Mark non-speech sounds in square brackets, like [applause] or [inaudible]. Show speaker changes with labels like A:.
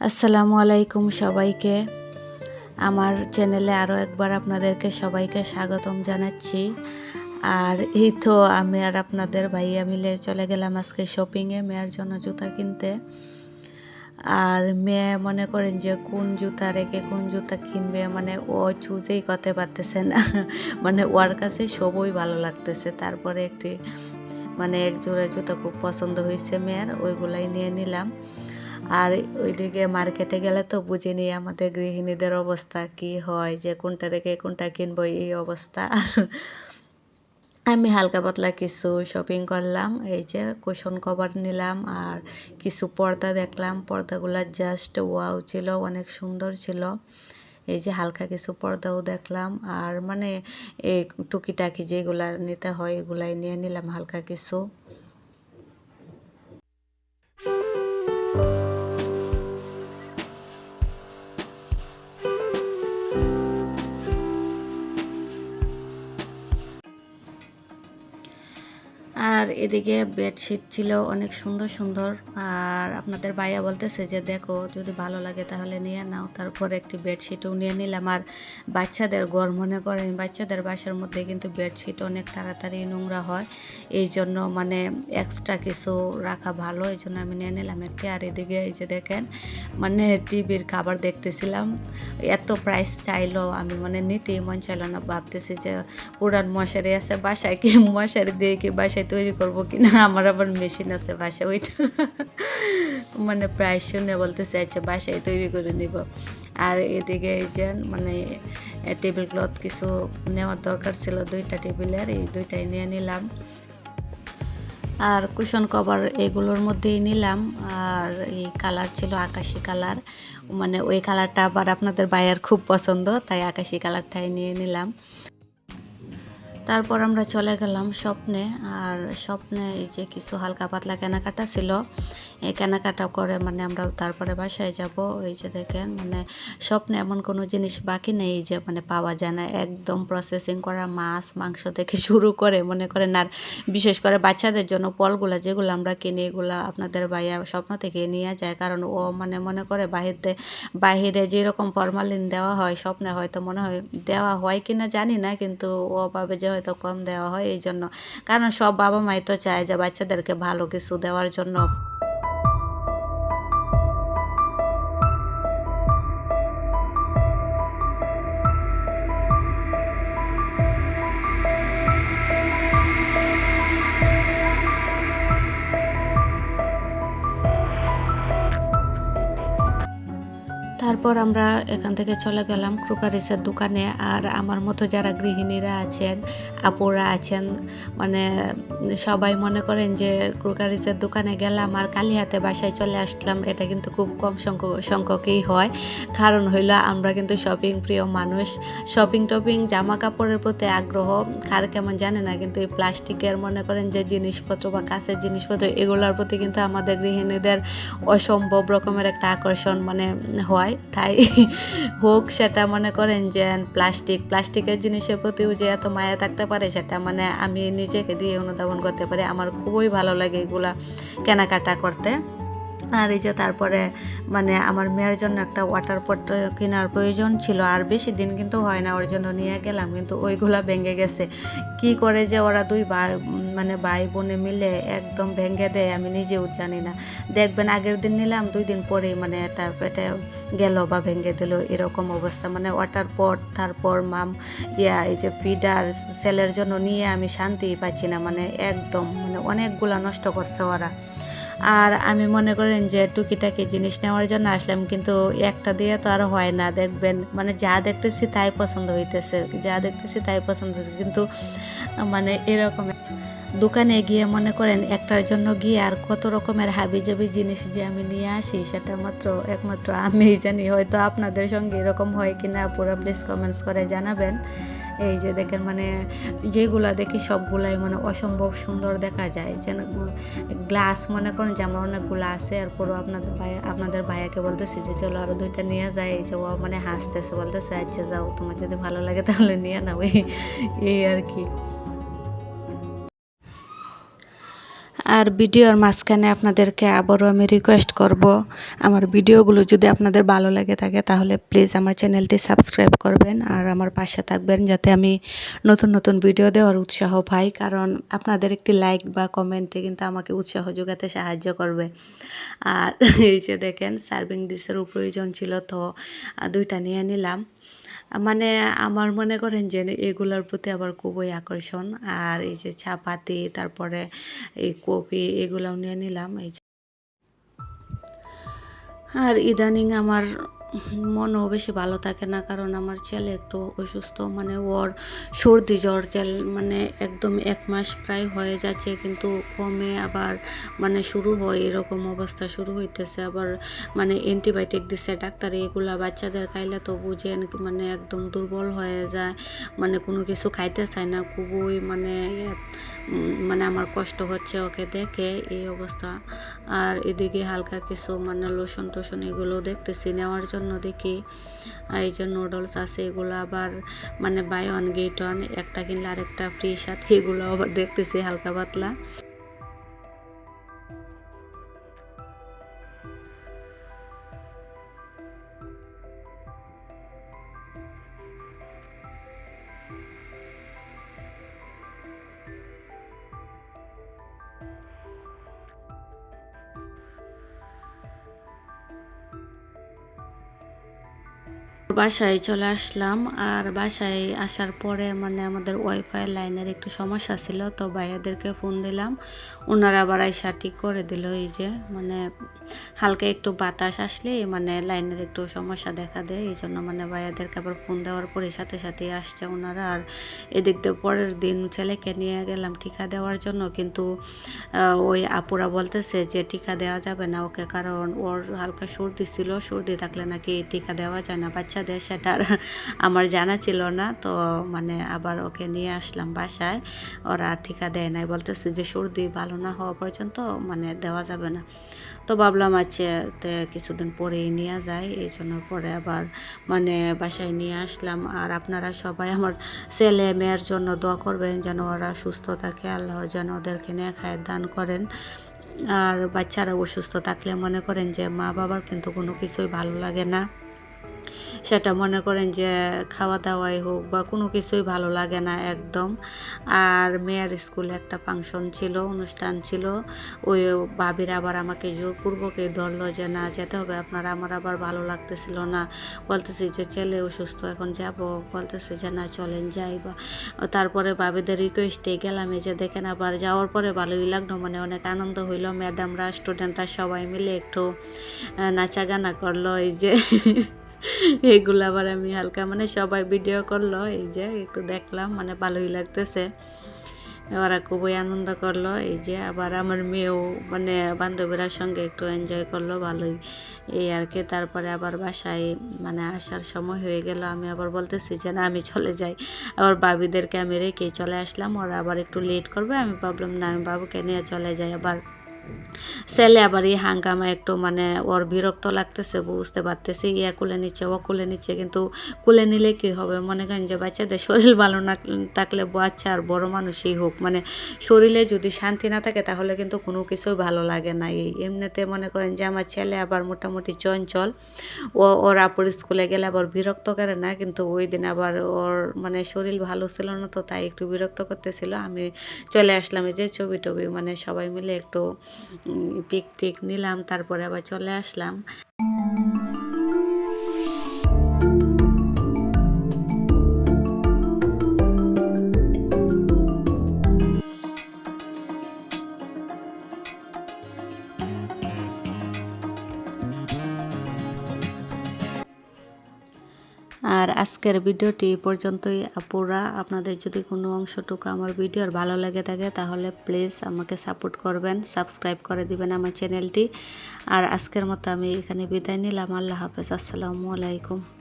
A: আসসালামু আলাইকুম সবাইকে। আমার চ্যানেলে আরও একবার আপনাদেরকে সবাইকে স্বাগতম জানাচ্ছি। আর এই তো আমি আর আপনাদের ভাইয়া মিলে চলে গেলাম আজকে শপিংয়ে মেয়ের জন্য জুতা কিনতে। আর মেয়ে মনে করেন যে কোন জুতা রেখে কোন জুতা কিনবে মানে ও চুজেই করতে পারতেছে না। [laughs] মানে ওর কাছে সবই ভালো লাগতেছে। তারপরে একটি মানে এক জোড়া জুতা খুব পছন্দ হয়েছে মেয়ের, ওইগুলাই নিয়ে নিলাম। আর ওইদিকে মার্কেটে গেলে তো বুঝে নিই আমাদের গৃহিণীদের অবস্থা কি হয়, যে কোনটা রেখে কোনটা কিনবো, এই অবস্থা। আমি হালকা পাতলা কিছু শপিং করলাম, এই যে কুশন কভার নিলাম আর কিছু পর্দা দেখলাম। পর্দাগুলো জাস্ট ওয়াও ছিল, অনেক সুন্দর ছিল। এই যে হালকা কিছু পর্দাও দেখলাম আর মানে এই টুকিটাকি যেগুলা নিতে হয়, এগুলাই নিয়ে নিলাম হালকা কিছু। আর এদিকে বেডশিট ছিল অনেক সুন্দর সুন্দর। আর আপনাদের ভাইয়া বলতেছে যে, দেখো, যদি ভালো লাগে তাহলে নিয়ে নাও। তারপর একটি বেডশিটও নিয়ে নিলাম। আর বাচ্চাদের গড় মনে করেন, বাচ্চাদের বাসার মধ্যে কিন্তু বেডশিট অনেক তাড়াতাড়ি নোংরা হয়। এই জন্য মানে এক্সট্রা কিছু রাখা ভালো, এই জন্য আমি নিয়ে নিলাম একটি। আর এদিকে এই যে দেখেন মানে টিভির খাবার দেখতেছিলাম। এত প্রাইস চাইলো, আমি মানে নিতেই মন চাইলো না। ভাবতেছি যে, পুরান মশারি আছে বাসায় কি মশারি দিয়ে কি বাসায় তৈরি করব কি না আমার আবার মেশিন আছে বাসায়, ওইটা। মানে প্রায় শুনে বলতেছে আচ্ছা বাসায় তৈরি করে নিব। আর এদিকে এই যে মানে টেবিল ক্লথ কিছু নেওয়ার দরকার ছিল, দুইটা টেবিলের এই দুইটাই নিয়ে নিলাম। আর কুশন কভার এগুলোর মধ্যেই নিলাম। আর এই কালার ছিল আকাশি কালার মানে ওই কালারটা আবার আপনাদের বাইয়ের খুব পছন্দ, তাই আকাশি কালারটাই নিয়ে নিলাম। তারপর আমরা চলে গেলাম স্বপ্নে, আর স্বপ্নে এই যে কিছু হালকা পাতলা কেনাকাটা ছিল। এই কেনাকাটা করে মানে আমরা তারপরে বাসায় যাব। এই যে দেখেন মানে স্বপ্নে এমন কোনো জিনিস বাকি নেই যে মানে পাওয়া যায় না। একদম প্রসেসিং করা মাছ, মাংস থেকে শুরু করে মনে করেন আর বিশেষ করে বাচ্চাদের জন্য ফলগুলো যেগুলো আমরা কিনি, এগুলো আপনাদের ভাইয়া স্বপ্ন থেকে নিয়ে যায়। কারণ ও মানে মনে করে বাহিরে বাহিরে যেরকম ফরমালিন দেওয়া হয়, স্বপ্নে হয়তো মনে হয় দেওয়া হয় কি না জানি না, কিন্তু ও ভাবে যে হয়তো কম দেওয়া হয় এই জন্য কারণ সব বাবা মাই তো চায় যে বাচ্চাদেরকে ভালো কিছু দেওয়ার জন্য। তারপর আমরা এখান থেকে চলে গেলাম ক্রোকারিসের দোকানে আর আমার মতো যারা গৃহিণীরা আছেন, আপুরা আছেন মানে সবাই মনে করেন যে ক্রোকারিসের দোকানে গেলাম আর কালি হাতে বাসায় চলে আসলাম, এটা কিন্তু খুব কম সংখ্যক সংখ্যকেই হয়। কারণ হইল আমরা কিন্তু শপিং প্রিয় মানুষ। শপিং টপিং জামা কাপড়ের প্রতি আগ্রহ, কার কেমন জানে না, কিন্তু এই প্লাস্টিকের মনে করেন যে জিনিসপত্র বা কাছের জিনিসপত্র, এগুলোর প্রতি কিন্তু আমাদের গৃহিণীদের অসম্ভব রকমের একটা আকর্ষণ মানে হয় হয়। তাই [laughs] হোক সেটা মনে করেন যে প্লাস্টিক, প্লাস্টিকের জিনিসের প্রতিও যে এত মায়া থাকতে পারে সেটা মানে আমি নিজেকে দিয়ে অনুধাবন করতে পারি। আমার খুবই ভালো লাগে এগুলা কেনাকাটা করতে। আর এই যে তারপরে মানে আমার মেয়ের জন্য একটা ওয়াটার পট কেনার প্রয়োজন ছিল, আর বেশি দিন কিন্তু হয় না, ওর জন্য নিয়ে গেলাম, কিন্তু ওইগুলা ভেঙে গেছে। কি করে যে ওরা দুই ভাই মানে ভাই বোনে মিলে একদম ভেঙে দেয়, আমি নিজেও জানি না। দেখবেন আগের দিন নিলাম, দুই দিন পরেই মানে এটা পেটে গেল বা ভেঙে দিল, এরকম অবস্থা। মানে ওয়াটার পট তারপর মাম, ইয়া, এই যে ফিডার সেলের জন্য নিয়ে আমি শান্তি পাচ্ছি না মানে একদম মানে অনেকগুলা নষ্ট করছে ওরা। আর আমি মনে করেন যে টুকিটাকি জিনিস নেওয়ার জন্য আসলাম, কিন্তু একটা দিয়ে তো আর হয় না, দেখবেন। মানে যা দেখতেছি তাই পছন্দ হইতেছে, যা দেখতেছি তাই পছন্দ হচ্ছে কিন্তু মানে এরকম দোকানে গিয়ে মনে করেন একটার জন্য গিয়ে আর কত রকমের হাবি জাবি জিনিস যে আমি নিয়ে আসি, সেটা মাত্র, একমাত্র আমি জানি। হয়তো আপনাদের সঙ্গে এরকম হয় কি না পুরো প্লিজ কমেন্টস করে জানাবেন। এই যে দেখেন মানে যেগুলা দেখি সবগুলাই মানে অসম্ভব সুন্দর দেখা যায়। যেন গ্লাস মনে করেন যে আমার অনেকগুলো আছে, আর পুরো আপনাদের ভাই, আপনাদের ভাইয়াকে বলতেছি যে, চলো আরও দুইটা নিয়ে যায় এই যে ও মানে হাসতেছে, বলতেছে আচ্ছা যাও, তোমার যদি ভালো লাগে তাহলে নিয়ে নাও। এই আর কি। আর ভিডিওর মাঝখানে আপনাদেরকে আবারও আমি রিকোয়েস্ট করব। আমার ভিডিওগুলো যদি আপনাদের ভালো লাগে থাকে, তাহলে প্লিজ আমার চ্যানেলটি সাবস্ক্রাইব করবেন আর আমার পাশে থাকবেন যাতে আমি নতুন নতুন ভিডিও দেওয়ার উৎসাহ পাই। কারণ আপনাদের একটি লাইক বা কমেন্টে কিন্তু আমাকে উৎসাহ যোগাতে সাহায্য করবে। আর এই যে দেখেন সার্ভিং ডিশেরও প্রয়োজন ছিল, তো দুইটা নিয়ে নিলাম। মানে আমার মনে করেন যে এগুলোর প্রতি আবার খুবই আকর্ষণ। আর এই যে চাপাতি, তারপরে এই কপি এগুলোও নিয়ে নিলাম। এই আর ইদানিং আমার মনও বেশি ভালো থাকে না, কারণ আমার ছেলে একটু অসুস্থ মানে ওর সর্দি জ্বর জেল মানে একদম এক মাস প্রায় হয়ে যাচ্ছে, কিন্তু কমে আবার মানে শুরু হয় এরকম অবস্থা শুরু হইতেছে, আবার মানে অ্যান্টিবায়োটিক দিচ্ছে ডাক্তার, এগুলা বাচ্চাদের খাইলে তো বুঝেন মানে একদম দুর্বল হয়ে যায় মানে কোনো কিছু খাইতে চায় না, খুবই মানে মানে আমার কষ্ট হচ্ছে ওকে দেখে এই অবস্থা, আর এদিকে হালকা কিছু মানে লোশন টোশন এগুলো দেখতেছি, নেওয়ার জন্য দেখি। আর এই যে নুডলস আছে, এগুলো আবার মানে বাই ওয়ান গেট ওয়ান একটা কিনলে আরেকটা ফ্রি সাথে, এগুলো আবার দেখতেছি হালকা পাতলা। বাসায় চলে আসলাম। আর বাসায় আসার পরে মানে আমাদের ওয়াইফাই লাইনের একটু সমস্যা ছিল, তো ভাইয়াদেরকে ফোন দিলাম। ওনারা আবার আইসা ঠিক করে দিল, এই যে মানে হালকা একটু বাতাস আসলে মানে লাইনের একটু সমস্যা দেখা দেয়, এই জন্য মানে ভাইয়াদেরকে আবার ফোন দেওয়ার পরে সাথে সাথে আসছে ওনারা। আর এদিক দিয়ে পরের দিন ছেলেকে নিয়ে গেলাম টিকা দেওয়ার জন্য, কিন্তু ওই আপুরা বলতেছে যে টিকা দেওয়া যাবে না ওকে, কারণ ওর হালকা সর্দি ছিল, সর্দি থাকলে নাকি টিকা দেওয়া যায় না। বাচ্চাদের সেটা আমার জানা ছিল না, তো মানে আবার ওকে নিয়ে আসলাম বাসায়, ওরা টিকা দেয় নাই। বলতেছে যে সর্দি ভালো না হওয়া পর্যন্ত মানে দেওয়া যাবে না। তো ভাবলাম আছে তো কিছুদিন পরেই নিয়ে যায় এই জন্য পরে আবার মানে বাসায় নিয়ে আসলাম। আর আপনারা সবাই আমার ছেলে মেয়ের জন্য দোয়া করবেন যেন ওরা সুস্থ থাকে, আল্লাহ যেন ওদেরকে নিয়ে খায় দান করেন। আর বাচ্চারা অসুস্থ থাকলে মনে করেন যে মা বাবার কিন্তু কোনো কিছুই ভালো লাগে না। সেটা মনে করেন যে খাওয়া দাওয়াই হোক বা কোনো কিছুই ভালো লাগে না একদম। আর মেয়ের স্কুলে একটা ফাংশন ছিল, অনুষ্ঠান ছিল। ওই ভাবির আবার আমাকে জোরপূর্বকে ধরলো যে, না, যেতে হবে। আপনারা, আমার আবার ভালো লাগতেছিল না। বলতেছি যে, ছেলে অসুস্থ, এখন যাব। বলতেছে যে, না, চলেন যাই বা তারপরে বাবিদের রিকোয়েস্টে গেলাম এই যে, দেখেন আবার যাওয়ার পরে ভালোই লাগল। মানে অনেক আনন্দ হইল। ম্যাডামরা স্টুডেন্টরা সবাই মিলে একটু নাচা গানা করল এই যে। [laughs] এইগুলো আবার আমি হালকা মানে সবাই ভিডিও করল, এই যে একটু দেখলাম মানে ভালোই লাগতেছে। ওরা খুবই আনন্দ করল, এই যে আবার আমার মেয়েও মানে বান্ধবীরা সঙ্গে একটু এনজয় করল, ভালোই। এই আর কি, তারপরে আবার বাসায় মানে আসার সময় হয়ে গেল, আমি আবার বলতেছি যে, না, আমি চলে যাই। আবার বাবিদেরকে আমি রেখে চলে আসলাম, ওরা আবার একটু লেট করবে, আমি ভাবলাম, না, আমি বাবুকে নিয়ে চলে যাই আবার। ছেলে আবার এই হাঙ্গামা একটু মানে ওর বিরক্ত লাগতেছে, বুঝতে পারতেছি। ইয়া কুলে নিচ্ছে ও কুলে নিচ্ছে কিন্তু কুলে নিলে কি হবে? মনে করেন যে বাচ্চাদের শরীর ভালো না থাকলে বাচ্চা আর বড় মানুষই হোক। মানে শরীরে যদি শান্তি না থাকে, তাহলে কিন্তু কোনো কিছুই ভালো লাগে না। এই এমনিতে মনে করেন যে আমার ছেলে আবার মোটামুটি চঞ্চল। ও, ওর আপুর স্কুলে গেলে আবার বিরক্ত করে না, কিন্তু ওই দিন আবার ওর মানে শরীর ভালো ছিল না তো তাই একটু বিরক্ত করতেছিল। আমি চলে আসলাম যে ছবি টবি মানে সবাই মিলে একটু পিক টিক নিলাম তারপরে আবার চলে আসলাম। আর আজকের ভিডিওটি পর্যন্তই। আপুরা, আপনাদের যদি কোনো অংশটুকু আমার ভিডিওর ভালো লেগে থাকে, তাহলে প্লিজ আমাকে সাপোর্ট করবেন, সাবস্ক্রাইব করে দিবেন আমার চ্যানেলটি। আর আজকের মতো আমি এখানে বিদায় নিলাম। আল্লাহ হাফেজ। আসসালামু আলাইকুম।